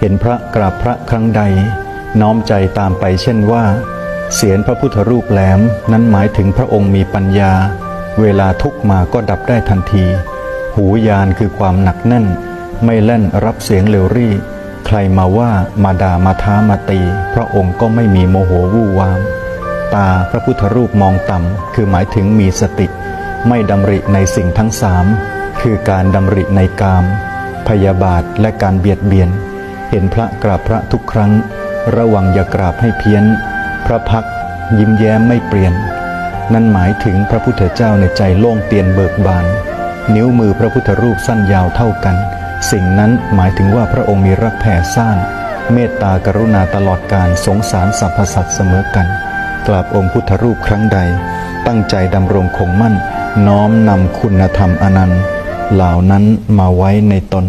เห็นพระกราบพระครั้งใด น้อมใจตามไปเช่นว่า เสียนพระพุทธรูปแหลมนั้นหมายถึงพระองค์มีปัญญา เวลาทุกมาก็ดับได้ทันที หูยานคือความหนักแน่น ไม่เล่นรับเสียงเร็วรี่ ใครมาว่ามาด่ามาท้ามาตี พระองค์ก็ไม่มีโมโหวู่วาม ตาพระพุทธรูปมองต่ำคือหมายถึงมีสติ ไม่ดำริในสิ่งทั้งสามคือการดำริในกาม พยาบาทและการเบียดเบียน เห็นพระกราบพระทุกครั้ง ระวังอย่ากราบให้เพี้ยน พระพักยิ้มแย้มไม่เปลี่ยน นั่นหมายถึงพระพุทธเจ้าในใจโล่งเตียนเบิกบาน นิ้วมือพระพุทธรูปสั้นยาวเท่ากัน สิ่งนั้นหมายถึงว่าพระองค์มีรักแผ่ซ่านเมตตากรุณาตลอดการสงสารสรรพสัตว์เสมอกัน กราบองค์พุทธรูปครั้งใด ตั้งใจดำรงคงมั่น น้อมนำคุณธรรมอนันต์ เหล่านั้นมาไว้ในตน